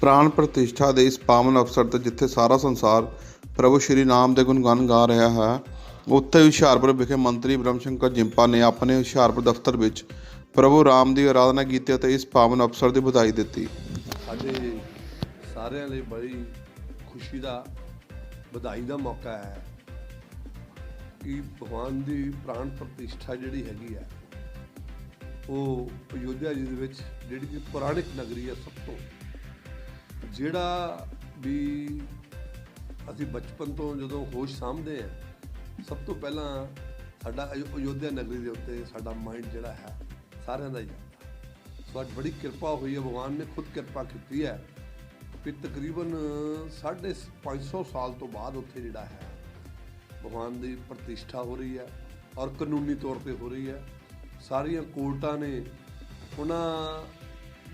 ਪ੍ਰਾਣ ਪ੍ਰਤਿਸ਼ਠਾ ਦੇ ਇਸ ਪਾਵਨ ਅਵਸਰ ਤੇ ਜਿੱਥੇ ਸਾਰਾ ਸੰਸਾਰ ਪ੍ਰਭੂ ਸ਼੍ਰੀ ਨਾਮ ਦੇ ਗੁਣਗਾਨ ਗਾ ਰਿਹਾ ਹੈ, ਉੱਥੇ ਹੁਸ਼ਿਆਰਪੁਰ ਵਿਖੇ ਮੰਤਰੀ ਬ੍ਰਹਮ ਸ਼ੰਕਰ ਜਿੰਪਾ ਨੇ ਆਪਣੇ ਹੁਸ਼ਿਆਰਪੁਰ ਦਫ਼ਤਰ ਵਿੱਚ ਪ੍ਰਭੂ ਰਾਮ ਦੀ ਆਰਾਧਨਾ ਕੀਤੀ ਅਤੇ ਇਸ ਪਾਵਨ ਅਵਸਰ ਦੀ ਵਧਾਈ ਦਿੱਤੀ। ਸਾਡੇ ਸਾਰਿਆਂ ਲਈ ਬੜੀ ਖੁਸ਼ੀ ਦਾ, ਵਧਾਈ ਦਾ ਮੌਕਾ ਹੈ ਕਿ ਭਗਵਾਨ ਦੀ ਪ੍ਰਾਣ ਪ੍ਰਤਿਸ਼ਠਾ ਜਿਹੜੀ ਹੈਗੀ ਹੈ, ਉਹ ਅਯੋਧਿਆ ਜੀ ਦੇ ਵਿੱਚ ਜਿਹੜੀ ਕਿ ਪੁਰਾਣਿਕ ਨਗਰੀ ਹੈ ਸਭ ਤੋਂ ਜਿਹੜਾ ਵੀ ਅਸੀਂ ਬਚਪਨ ਤੋਂ ਜਦੋਂ ਹੋਸ਼ ਸਾਂਭਦੇ ਹਾਂ, ਸਭ ਤੋਂ ਪਹਿਲਾਂ ਸਾਡਾ ਅਯੋ- ਅਯੋਧਿਆ ਨਗਰੀ ਦੇ ਉੱਤੇ ਸਾਡਾ ਮਾਈਂਡ ਜਿਹੜਾ ਹੈ, ਸਾਰਿਆਂ ਦਾ ਹੀ ਜਾਂਦਾ। ਸੋ ਅੱਜ ਬੜੀ ਕਿਰਪਾ ਹੋਈ ਹੈ, ਭਗਵਾਨ ਨੇ ਖੁਦ ਕਿਰਪਾ ਕੀਤੀ ਹੈ ਕਿ ਤਕਰੀਬਨ 550 ਸਾਲ ਤੋਂ ਬਾਅਦ ਉੱਥੇ ਜਿਹੜਾ ਹੈ, ਭਗਵਾਨ ਦੀ ਪ੍ਰਤਿਸ਼ਠਾ ਹੋ ਰਹੀ ਹੈ ਔਰ ਕਾਨੂੰਨੀ ਤੌਰ ਤੇ ਹੋ ਰਹੀ ਹੈ। ਸਾਰੀਆਂ ਕੋਰਟਾਂ ਨੇ ਉਹਨਾਂ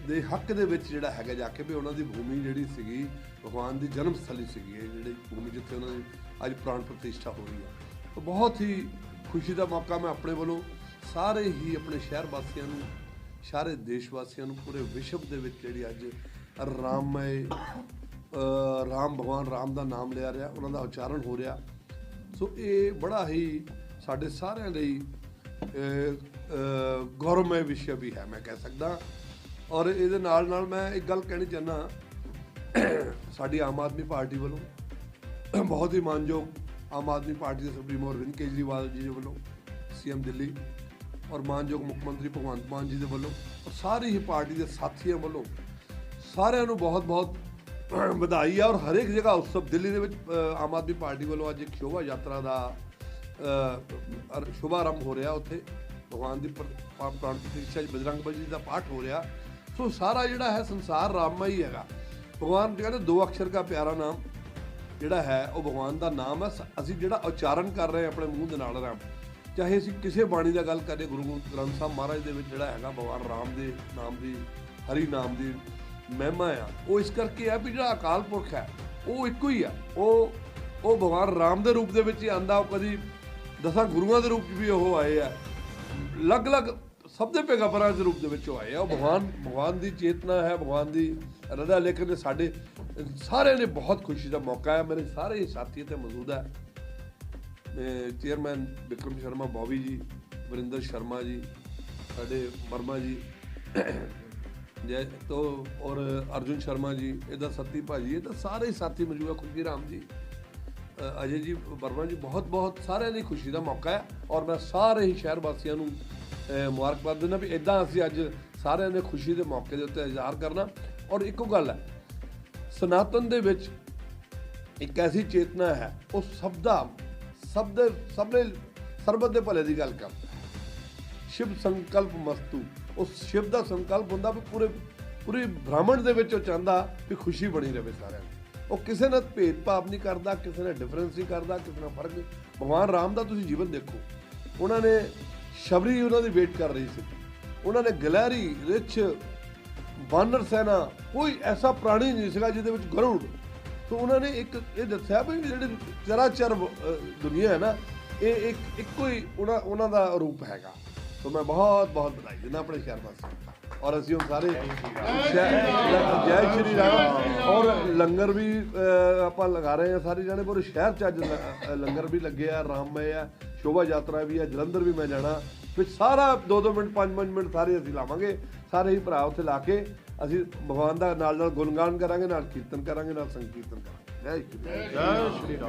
ਦੇ ਹੱਕ ਦੇ ਵਿੱਚ ਜਿਹੜਾ ਹੈਗਾ ਜਾ ਕੇ ਵੀ ਉਹਨਾਂ ਦੀ ਭੂਮੀ ਜਿਹੜੀ ਸੀਗੀ ਭਗਵਾਨ ਦੀ ਜਨਮ ਸਥਲੀ ਸੀਗੀ ਇਹ ਜਿਹੜੀ ਭੂਮੀ ਜਿੱਥੇ ਉਹਨਾਂ ਦੀ ਅੱਜ ਪ੍ਰਾਣ ਪ੍ਰਤਿਸ਼ਠਾ ਹੋ ਰਹੀ ਹੈ ਬਹੁਤ ਹੀ ਖੁਸ਼ੀ ਦਾ ਮੌਕਾ ਮੈਂ ਆਪਣੇ ਵੱਲੋਂ ਸਾਰੇ ਹੀ ਆਪਣੇ ਸ਼ਹਿਰ ਵਾਸੀਆਂ ਨੂੰ ਸਾਰੇ ਦੇਸ਼ ਵਾਸੀਆਂ ਨੂੰ ਪੂਰੇ ਵਿਸ਼ਵ ਦੇ ਵਿੱਚ ਜਿਹੜੀ ਅੱਜ ਰਾਮਮय ਰਾਮ ਭਗਵਾਨ ਰਾਮ ਦਾ ਨਾਮ ਲਿਆ ਰਿਹਾ ਉਹਨਾਂ ਦਾ ਉਚਾਰਨ ਹੋ ਰਿਹਾ। ਸੋ ਇਹ ਬੜਾ ਹੀ ਸਾਡੇ ਸਾਰਿਆਂ ਲਈ ਅ, ਅ, ਵਿਸ਼ਾ ਵੀ ਹੈ ਮੈਂ ਕਹਿ ਸਕਦਾ। ਔਰ ਇਹਦੇ ਨਾਲ ਨਾਲ ਮੈਂ ਇੱਕ ਗੱਲ ਕਹਿਣੀ ਚਾਹੁੰਦਾ ਸਾਡੀ ਆਮ ਆਦਮੀ ਪਾਰਟੀ ਵੱਲੋਂ ਬਹੁਤ ਹੀ ਮਾਨਯੋਗ ਆਮ ਆਦਮੀ ਪਾਰਟੀ ਦੇ ਸੁਪਰੀਮੋ ਅਰਵਿੰਦ ਕੇਜਰੀਵਾਲ ਜੀ ਦੇ ਵੱਲੋਂ, ਸੀਐਮ ਦਿੱਲੀ ਔਰ ਮਾਨਯੋਗ ਮੁੱਖ ਮੰਤਰੀ ਭਗਵੰਤ ਮਾਨ ਜੀ ਦੇ ਵੱਲੋਂ ਔਰ ਸਾਰੀ ਹੀ ਪਾਰਟੀ ਦੇ ਸਾਥੀਆਂ ਵੱਲੋਂ ਸਾਰਿਆਂ ਨੂੰ ਬਹੁਤ-ਬਹੁਤ ਵਧਾਈ ਹੈ ਔਰ ਹਰੇਕ ਜਗ੍ਹਾ ਉਤਸਵ ਦਿੱਲੀ ਦੇ ਵਿੱਚ ਆਮ ਆਦਮੀ ਪਾਰਟੀ ਵੱਲੋਂ ਅੱਜ ਇੱਕ ਸ਼ੋਭਾ ਯਾਤਰਾ ਦਾ ਸ਼ੁਭਾਰੰਭ ਹੋ ਰਿਹਾ ਉੱਥੇ। ਭਗਵਾਨ ਦੀ ਪ੍ਰਾਣ ਪ੍ਰਤਿਸ਼ਠਾ ਬਜਰੰਗ ਬਲੀ ਦਾ ਪਾਠ ਹੋ ਰਿਹਾ। ਸੋ ਸਾਰਾ ਜਿਹੜਾ ਹੈ ਸੰਸਾਰ ਰਾਮਮਈ ਹੀ ਹੈਗਾ। ਭਗਵਾਨ ਕਹਿੰਦੇ ਦੋ ਅਕਸ਼ਰ ਦਾ ਪਿਆਰਾ ਨਾਮ ਜਿਹੜਾ ਹੈ, ਉਹ ਭਗਵਾਨ ਦਾ ਨਾਮ ਹੈ। ਸ- ਅਸੀਂ ਜਿਹੜਾ ਉਚਾਰਨ ਕਰ ਰਹੇ ਹਾਂ ਆਪਣੇ ਮੂੰਹ ਦੇ ਨਾਲ ਰਾਮ। ਚਾਹੇ ਅਸੀਂ ਕਿਸੇ ਬਾਣੀ ਦਾ ਗੱਲ ਕਰੀਏ, ਗੁਰੂ ਗ੍ਰੰਥ ਸਾਹਿਬ ਮਹਾਰਾਜ ਦੇ ਵਿੱਚ ਜਿਹੜਾ ਹੈਗਾ, ਭਗਵਾਨ ਰਾਮ ਦੇ ਨਾਮ ਦੀ, ਹਰੀ ਨਾਮ ਦੀ ਮਹਿਮਾ ਆ। ਉਹ ਇਸ ਕਰਕੇ ਆ ਵੀ ਜਿਹੜਾ ਅਕਾਲ ਪੁਰਖ ਹੈ, ਉਹ ਇੱਕੋ ਹੀ ਆ। ਉਹ ਉਹ ਭਗਵਾਨ ਰਾਮ ਦੇ ਰੂਪ ਦੇ ਵਿੱਚ ਹੀ ਆਂਦਾ। ਉਹ ਕਦੀ ਦਸਾਂ ਗੁਰੂਆਂ ਦੇ ਰੂਪ 'ਚ ਵੀ ਉਹ ਆਏ ਆ। ਅਲੱਗ-ਅਲੱਗ ਸਭ ਦੇ ਪੈਗੰਬਰਾਂ ਦੇ ਰੂਪ ਦੇ ਵਿੱਚ ਉਹ ਆਏ ਆ। ਉਹ ਭਗਵਾਨ ਭਗਵਾਨ ਦੀ ਚੇਤਨਾ ਹੈ, ਭਗਵਾਨ ਦੀ ਰਦਾ ਲੇਕਿਨ ਸਾਡੇ, ਸਾਰਿਆਂ ਨੇ ਬਹੁਤ ਖੁਸ਼ੀ ਦਾ ਮੌਕਾ ਹੈ। ਮੇਰੇ ਸਾਰੇ ਹੀ ਸਾਥੀ ਇੱਥੇ ਮੌਜੂਦ ਹੈ। ਚੇਅਰਮੈਨ ਵਿਕਰਮ ਸ਼ਰਮਾ ਬੌਬੀ ਜੀ, ਵਰਿੰਦਰ ਸ਼ਰਮਾ ਜੀ, ਸਾਡੇ ਵਰਮਾ ਜੀ, ਜੈ ਤੋ ਔਰ ਅਰਜੁਨ ਸ਼ਰਮਾ ਜੀ, ਇਹਦਾ ਸੱਤੀ ਭਾਜੀ, ਇਹ ਤਾਂ ਸਾਰੇ ਹੀ ਸਾਥੀ ਮੌਜੂਦ ਹੈ ਖੁਸ਼ੀ ਰਾਮ ਜੀ। ਅਜੇ ਜੀ, ਵਰਮਾ ਜੀ ਬਹੁਤ ਬਹੁਤ ਸਾਰਿਆਂ ਲਈ ਖੁਸ਼ੀ ਦਾ ਮੌਕਾ ਹੈ। ਔਰ ਮੈਂ ਸਾਰੇ ਹੀ ਸ਼ਹਿਰ ਵਾਸੀਆਂ ਨੂੰ ਮੁਬਾਰਕਬਾਦ ਦਿੰਦਾ ਵੀ ਇਦਾਂ ਅਸੀਂ ਅੱਜ ਸਾਰਿਆਂ ਨੇ ਖੁਸ਼ੀ ਦੇ ਮੌਕੇ ਦੇ ਉੱਤੇ ਇਜ਼ਹਾਰ ਕਰਨਾ। ਔਰ ਇੱਕੋ ਗੱਲ ਹੈ, ਸਨਾਤਨ ਦੇ ਵਿੱਚ ਇੱਕ ਐਸੀ ਚੇਤਨਾ ਹੈ, ਉਹ ਸਭ ਦਾ, ਸਭ ਦੇ, ਸਭ ਨੇ ਸਰਬਤ ਦੇ ਭਲੇ ਦੀ ਗੱਲ ਕਰਦਾ ਸ਼ਿਵ ਸੰਕਲਪ ਮਸਤੂ, ਉਸ ਸ਼ਿਵ ਦਾ ਸੰਕਲਪ ਹੁੰਦਾ ਵੀ ਪੂਰੇ, ਪੂਰੀ ਬ੍ਰਾਹਮਣ ਦੇ ਵਿੱਚ ਉਹ ਚਾਹੁੰਦਾ ਵੀ ਖੁਸ਼ੀ ਬਣੀ ਰਹੇ ਸਾਰਿਆਂ ਨੂੰ ਉਹ ਕਿਸੇ ਨਾਲ ਭੇਦਭਾਵ ਨਹੀਂ ਕਰਦਾ, ਕਿਸੇ ਨਾਲ ਡਿਫਰੈਂਸ ਨਹੀਂ ਕਰਦਾ, ਕਿਸੇ ਨਾਲ ਫ਼ਰਕ ਨਹੀਂ। ਭਗਵਾਨ ਰਾਮ ਦਾ ਤੁਸੀਂ ਜੀਵਨ ਦੇਖੋ, ਉਹਨਾਂ ਨੇ ਸ਼ਬਰੀ ਉਹਨਾਂ ਦੀ ਵੇਟ ਕਰ ਰਹੀ ਸੀ। ਉਹਨਾਂ ਨੇ ਗਲੈਰੀ ਰਿਚ ਬਾਨਰ ਸੈਨਾ ਕੋਈ ਐਸਾ ਪ੍ਰਾਣੀ ਨਹੀਂ ਸੀਗਾ ਜਿਹਦੇ ਵਿੱਚ ਗਰੁੜ। ਸੋ ਉਹਨਾਂ ਨੇ ਇੱਕ ਇਹ ਦੱਸਿਆ ਵੀ ਜਿਹੜੇ ਚਰਾਚਰ ਦੁਨੀਆ ਹੈ ਨਾ ਇਹ ਇੱਕ ਇੱਕੋ ਹੀ ਉਹਨਾਂ ਉਹਨਾਂ ਦਾ ਰੂਪ ਹੈਗਾ। ਸੋ ਮੈਂ ਬਹੁਤ ਬਹੁਤ ਵਧਾਈ ਦਿੰਦਾ ਆਪਣੇ ਸ਼ਹਿਰ ਵਾਸੀਆਂ ਨੂੰ ਔਰ ਅਸੀਂ ਹੁਣ ਸਾਰੇ ਜੈ ਸ਼੍ਰੀ ਰਾਮ। ਔਰ ਲੰਗਰ ਵੀ ਆਪਾਂ ਲਗਾ ਰਹੇ ਹਾਂ ਸਾਰੇ ਜਾਣੇ ਪੂਰੇ ਸ਼ਹਿਰ ਚ ਅੱਜ ਲੰਗਰ ਵੀ ਲੱਗੇ ਆ ਰਾਮਮय ਆ। ਸ਼ੋਭਾ ਯਾਤਰਾ ਵੀ ਹੈ, ਜਲੰਧਰ ਵੀ ਮੈਂ ਜਾਣਾ। ਵਿੱਚ ਸਾਰਾ 2-2 ਮਿੰਟ 5-5 ਮਿੰਟ ਸਾਰੇ ਅਸੀਂ ਲਾਵਾਂਗੇ। ਸਾਰੇ ਹੀ ਭਰਾ ਉੱਥੇ ਲਾ ਕੇ ਅਸੀਂ ਭਗਵਾਨ ਦਾ ਨਾਲ ਨਾਲ ਗੁਣਗਾਨ ਕਰਾਂਗੇ, ਨਾਲ ਕੀਰਤਨ ਕਰਾਂਗੇ, ਨਾਲ ਸੰਕੀਰਤਨ ਕਰਾਂਗੇ। ਜੈ ਸ਼੍ਰੀ ਰਾਮ।